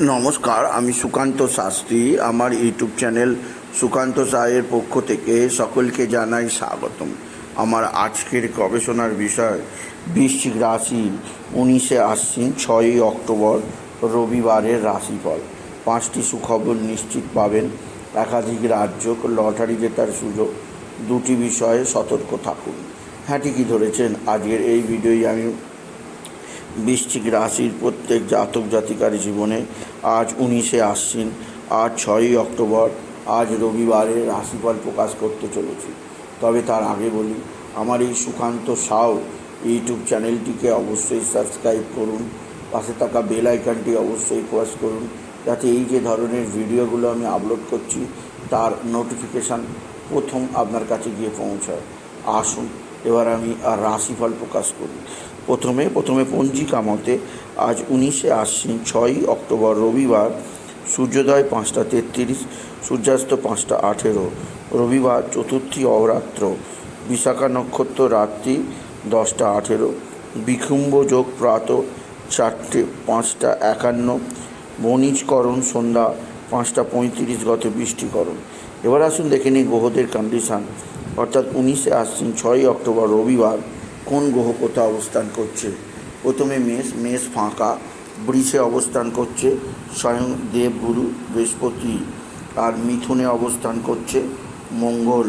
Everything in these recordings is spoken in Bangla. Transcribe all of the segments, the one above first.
নমস্কার, আমি সুকান্ত শাস্ত্রী। আমার ইউটিউব চ্যানেল সুকান্ত সাহের পক্ষ থেকে সকলকে জানাই স্বাগতম। আমার আজকের গবেষণার বিষয়, বৃশ্চিক রাশি উনিশে আশ্বিন, ছয়ই অক্টোবর, রবিবারের রাশিফল। পাঁচটি সুখবর নিশ্চিত পাবেন। একাধিক রাজ্য লটারি জেতার সুযোগ। দুটি বিষয়ে সতর্ক থাকুন। হ্যাঁ ঠিকই ধরেছেন। আজকের এই ভিডিওই আমি বৃশ্চিক রাশির প্রত্যেক জাতক জাতিকার জীবনে আজ উনিশে আশ্বিন, আজ ছয়ই অক্টোবর, আজ রবিবারে রাশিফল প্রকাশ করতে চলেছি। তবে তার আগে বলি, আমার এই সুকান্ত সাউ ইউটিউব চ্যানেলটিকে অবশ্যই সাবস্ক্রাইব করুন, পাশে থাকা বেল আইকনটি অবশ্যই প্রেস করুন, যাতে এই যে ধরনের ভিডিওগুলো আমি আপলোড করছি, তার নোটিফিকেশান প্রথম আপনার কাছে গিয়ে পৌঁছায়। আসুন, এবার আমি আর রাশিফল প্রকাশ করি। প্রথমে প্রথমে পঞ্জিকা মতে আজ উনিশে আশ্বিন ছয়ই অক্টোবর রবিবার, সূর্যোদয় পাঁচটা তেত্রিশ, সূর্যাস্ত পাঁচটা আঠেরো, রবিবার চতুর্থী অরাত্র বিশাখা নক্ষত্র রাত্রি দশটা আঠেরো বিখুম্ব যোগ প্রাত চারটে পাঁচটা একান্ন, বণিজকরণ সন্ধ্যা পাঁচটা পঁয়ত্রিশ গত বৃষ্টিকরণ। এবার আসুন দেখে নিই গ্রহদের কন্ডিশান অর্থাৎ উনিশে আশ্বিন ছয়ই অক্টোবর রবিবার কোন গ্রহ কোথায় অবস্থান করছে? প্রথমে মেষ মেষ ফাঁকা, বৃষে অবস্থান করছে, স্বয়ং দেবগুরু বৃহস্পতি আর মিথুনে অবস্থান করছে, মঙ্গল।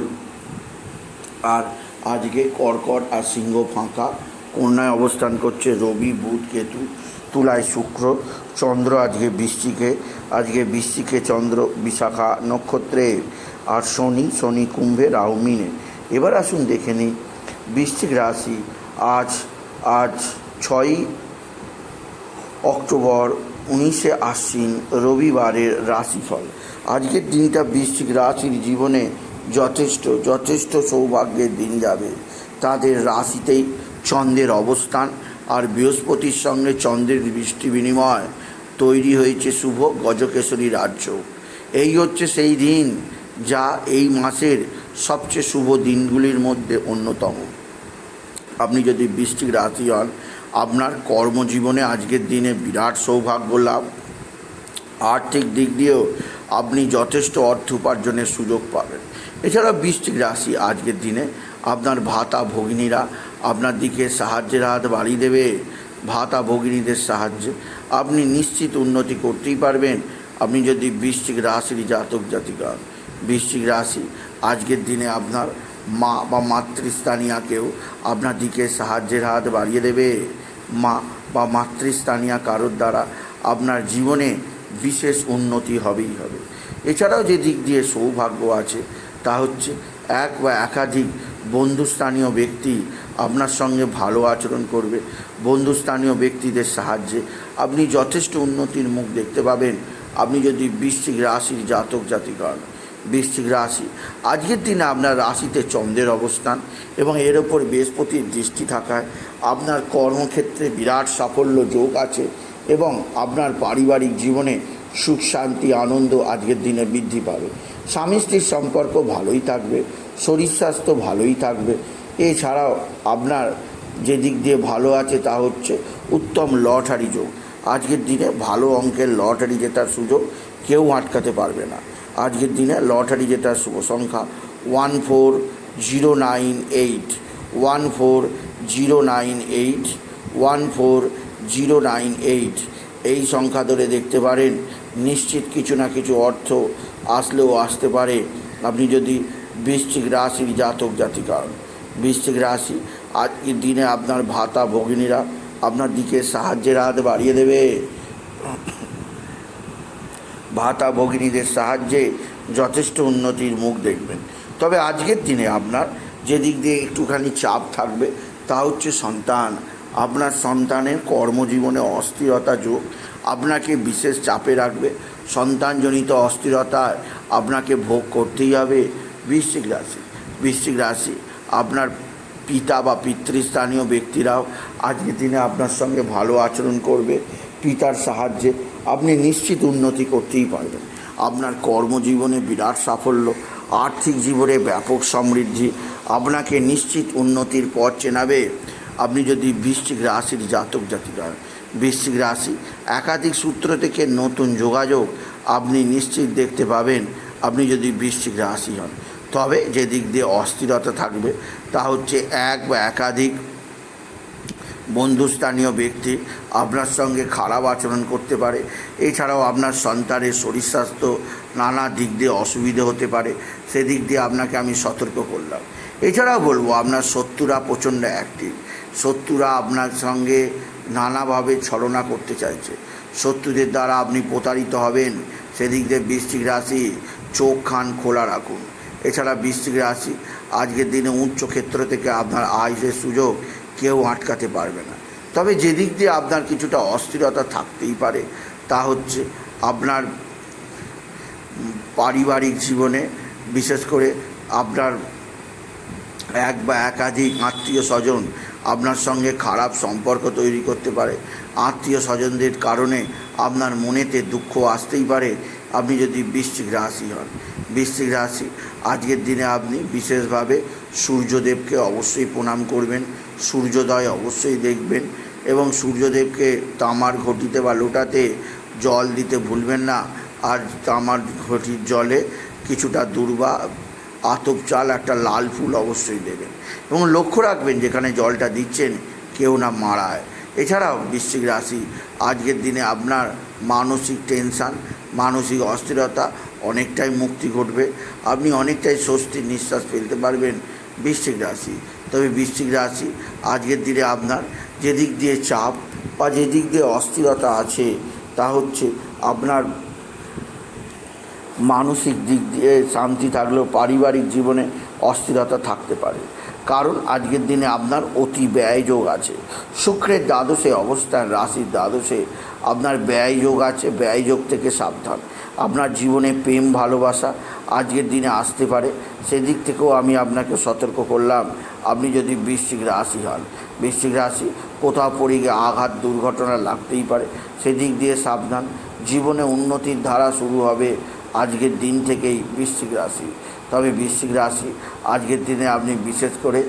আর আজকে কর্কট আর সিংহ ফাঁকা, কন্যায় অবস্থান করছে রবি, বুধ, কেতু, তুলায় শুক্র, চন্দ্র আজকে বৃষ্টিকে আজকে বৃষ্টিকে চন্দ্র, বিশাখা নক্ষত্রে। আর শনি শনি কুম্ভে, রাহু, মিনে। এবার আসুন দেখে নিই বৃশ্চিক রাশি আজ আজ ছয়ই অক্টোবর উনিশে আশ্বিন রবিবারের রাশিফল। আজকের দিনটা বৃশ্চিক রাশির জীবনে যথেষ্ট যথেষ্ট সৌভাগ্যের দিন যাবে। তাদের রাশিতেই চন্দ্রের অবস্থান আর বৃহস্পতির সঙ্গে চন্দ্রের বৃষ্টি বিনিময় তৈরি হয়েছে শুভ গজকেশরী রাজ্য। এই হচ্ছে সেই দিন যা এই মাসের সবচেয়ে শুভ দিনগুলির মধ্যে অন্যতম। আপনি যদি বৃষ্টিক রাশি হন, আপনার কর্মজীবনে আজকের দিনে বিরাট সৌভাগ্য লাভ। আর্থিক দিক দিয়েও আপনি যথেষ্ট অর্থ উপার্জনের সুযোগ পাবেন। এছাড়া বৃষ্টিক রাশি আজকের দিনে আপনার ভাতা ভগিনীরা আপনার দিকে সাহায্যের হাত বাড়িয়ে দেবে। ভাতা ভগিনীদের সাহায্যে আপনি নিশ্চিত উন্নতি করতেই পারবেন। আপনি যদি বৃশ্চিক রাশির জাতক জাতিকা। বৃশ্চিক রাশি আজকের দিনে আপনার মা বা মাতৃস্থানীয়াকেও আপনার দিকে সাহায্যের হাত বাড়িয়ে দেবে। মা বা মাতৃস্থানীয়া কারোর দ্বারা আপনার জীবনে বিশেষ উন্নতি হবেই হবে। এছাড়াও যে দিক দিয়ে সৌভাগ্য আছে, তা হচ্ছে এক বা একাধিক বন্ধুস্থানীয় ব্যক্তি আপনার সঙ্গে ভালো আচরণ করবে। বন্ধুস্থানীয় ব্যক্তিদের সাহায্যে আপনি যথেষ্ট উন্নতির মুখ দেখতে পাবেন। আপনি যদি বৃশ্চিক রাশির জাতক জাতিকা বৃশ্চিক রাশি। আজকের দিনে আপনার রাশিতে চন্দ্রের অবস্থান এবং এর ওপর বৃহস্পতির দৃষ্টি থাকায় আপনার কর্মক্ষেত্রে বিরাট সাফল্য যোগ আছে এবং আপনার পারিবারিক জীবনে সুখ, শান্তি, আনন্দ আজকের দিনে বৃদ্ধি পাবে। স্বামী স্ত্রীর সম্পর্ক ভালোই থাকবে, শরীর স্বাস্থ্য ভালোই থাকবে। এছাড়াও আপনার যে দিক দিয়ে ভালো আছে তা হচ্ছে উত্তম লটারি যোগ। আজকের দিনে ভালো অঙ্কের লটারি জেতার সুযোগ কেউ আটকাতে পারবে না। আজকের দিনে লটারি জেতার শুভ সংখ্যা one four zero nine eight, one four zero nine eight, one four zero nine eight এই সংখ্যা ধরে দেখতে পারেন, নিশ্চিত কিছু না কিছু অর্থ আসলেও আসতে পারে আপনি যদি বৃশ্চিক রাশির জাতক জাতিকা হন। বৃশ্চিক রাশি, আজকের দিনে আপনার ভাতা ভগিনীরা আপনার দিকে সাহায্যের হাত বাড়িয়ে দেবে ভাতা ভগিনীদের সাহায্যে যথেষ্ট উন্নতির মুখ দেখবেন। তবে আজকের দিনে আপনার যে দিক দিয়ে একটুখানি চাপ থাকবে, তা হচ্ছে সন্তান। আপনার সন্তানের কর্মজীবনে অস্থিরতা যোগ আপনাকে বিশেষ চাপে রাখবে। সন্তানজনিত অস্থিরতায় আপনাকে ভোগ করতেই হবে। বৃশ্চিক রাশি বৃশ্চিক রাশি, আপনার পিতা বা পিতৃস্থানীয় ব্যক্তিরাও আজকের দিনে আপনার সঙ্গে ভালো আচরণ করবে। পিতার সাহায্যে আপনি নিশ্চিত উন্নতি করতেই পারবেন আপনার কর্মজীবনে বিরাট সাফল্য, আর্থিক জীবনে ব্যাপক সমৃদ্ধি, আপনাকে নিশ্চিত উন্নতির পথ চেনাবে আপনি যদি বৃশ্চিক রাশির জাতক জাতিকা। বৃশ্চিক রাশি একাধিক সূত্র থেকে নতুন যোগাযোগ আপনি নিশ্চিত দেখতে পাবেন আপনি যদি বৃশ্চিক রাশি হন, তবে যে দিক দিয়ে অস্থিরতা থাকবে তা হচ্ছে এক বা একাধিক বন্ধুস্থানীয় ব্যক্তি আপনার সঙ্গে খারাপ আচরণ করতে পারে। এছাড়াও আপনার সন্তানের শরীর স্বাস্থ্য নানা দিক দিয়ে অসুবিধে হতে পারে। সেদিক দিয়ে আপনাকে আমি সতর্ক করলাম। এছাড়াও বলব, আপনার শত্রুরা প্রচণ্ড অ্যাক্টিভ শত্রুরা আপনার সঙ্গে নানাভাবে ছলনা করতে চাইছে। শত্রুদের দ্বারা আপনি প্রতারিত হবেন। সেদিক দিয়ে বৃশ্চিক রাশি, চোখ খান খোলা রাখুন। এছাড়া বৃষ্টিক রাশি, আজকের দিনে উচ্চ ক্ষেত্র থেকে আপনার আয়ের সুযোগ কেউ আটকাতে পারবে না। তবে যেদিক দিয়ে আপনার কিছুটা অস্থিরতা থাকতেই পারে, তা হচ্ছে আপনার পারিবারিক জীবনে, বিশেষ করে আপনার এক বা একাধিক আত্মীয় স্বজন আপনার সঙ্গে খারাপ সম্পর্ক তৈরি করতে পারে। আত্মীয় স্বজনদের কারণে আপনার মনেতে দুঃখ আসতেই পারে। আপনি যদি বৃশ্চিক রাশি হন বৃশ্চিক রাশি। আজকের দিনে আপনি বিশেষভাবে সূর্যদেবকে অবশ্যই প্রণাম করবেন, সূর্যোদয় অবশ্যই দেখবেন এবং সূর্যদেবকে তামার ঘটিতে বা লোটাতে জল দিতে ভুলবেন না। আর তামার ঘটির জলে কিছুটা দুর্বা, আতপ চাল, একটা লাল ফুল অবশ্যই দেবেন। এবং লক্ষ্য রাখবেন, যেখানে জলটা দিচ্ছেন, কেউ না মারায়। এছাড়াও বৃশ্চিক রাশি, আজকের দিনে আপনার মানসিক টেনশান, মানসিক অস্থিরতা অনেকটাই মুক্তি ঘটবে। আপনি অনেকটাই স্বস্তির নিঃশ্বাস ফেলতে পারবেন বৃশ্চিক রাশি। তবে বৃশ্চিক রাশি আজকের দিনে আপনার যেদিক দিয়ে চাপ বা যেদিক দিয়ে অস্থিরতা আছে, তা হচ্ছে আপনার মানসিক দিক দিয়ে শান্তি থাকলেও পারিবারিক জীবনে অস্থিরতা থাকতে পারে। কারণ আজকের দিনে আপনার অতি ব্যয়যোগ আছে। শুক্রের দ্বাদশে অবস্থান, রাশির দ্বাদশে আপনার ব্যয়যোগ আছে ব্যয়যোগ থেকে সাবধান। আপনার জীবনে প্রেম, ভালোবাসা আজকের দিনে আসতে পারে। সেদিক থেকেও আমি আপনাকে সতর্ক করলাম। আপনি যদি বৃশ্চিক রাশি হন, বৃশ্চিক রাশি কোথাও পড়ে গিয়ে আঘাত, দুর্ঘটনা লাগতেই পারে। সেদিক দিয়ে সাবধান। জীবনে উন্নতির ধারা শুরু হবে আজকের দিন থেকেই বৃশ্চিক রাশি। তবে বৃশ্চিক রাশি আজকের দিনে আপনি বিশেষ করে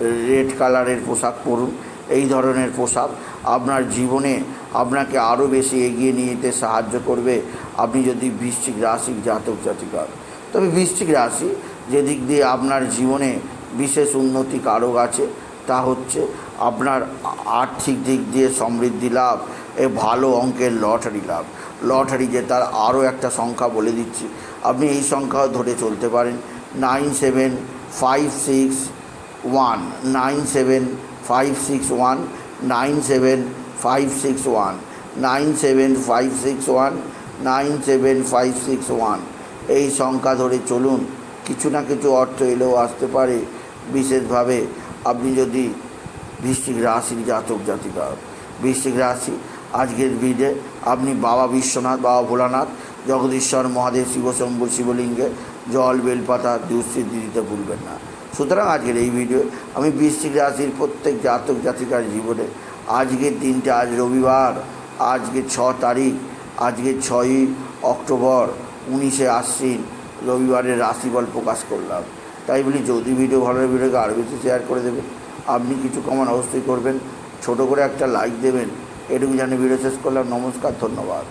রেড কালারের পোশাক পরুন। এই ধরনের পোশাক আপনার জীবনে আপনাকে আরও বেশি এগিয়ে নিয়ে যেতে সাহায্য করবে। আপনি যদি বৃশ্চিক রাশির জাতক জাতিকা হন। তবে বৃশ্চিক রাশি যেদিক দিয়ে আপনার জীবনে বিশেষ উন্নতি কারক আছে, তা হচ্ছে আপনার আর্থিক দিক দিয়ে সমৃদ্ধি লাভ, এ ভালো অঙ্কের লটারি লাভ। লটারি জেতার আরও একটা সংখ্যা বলে দিচ্ছি। আপনি এই সংখ্যাও ধরে চলতে পারেন। Nine seven five six one, nine seven five six one nine seven five six one nine seven five six one nine seven five six one এই সংখ্যা ধরে চলুন, কিছু না কিছু অর্থ এলেও আসতে পারে বিশেষভাবে আপনি যদি বৃশ্চিক রাশির জাতক জাতিকা। বৃশ্চিক রাশি, আজকের ভিড়ে আপনি বাবা বিশ্বনাথ, বাবা ভোলানাথ, জগদীশ্বর মহাদেব শিবশম্ভু শিবলিঙ্গে, জল, বেলপাতা দুঃস্থিতি দিতে ভুলবেন না সুতরাং আজকের এই ভিডিও আমি বৃশ্চিক রাশির প্রত্যেক জাতক জাতিকার জীবনে আজকের দিনটা আজ রবিবার, আজকে ছ তারিখ, আজকে ছয়ই অক্টোবর, উনিশে আশ্বিন, রবিবারের রাশিফল প্রকাশ করলাম। তাই বলি, যদি ভিডিও ভালো ভিডিওকে আরও বেশি শেয়ার করে দেবেন। আপনি কিছু কমান অবশ্যই করবেন। ছোট করে একটা লাইক দেবেন। এটুকু জানি ভিডিও শেষ করলাম। নমস্কার, ধন্যবাদ।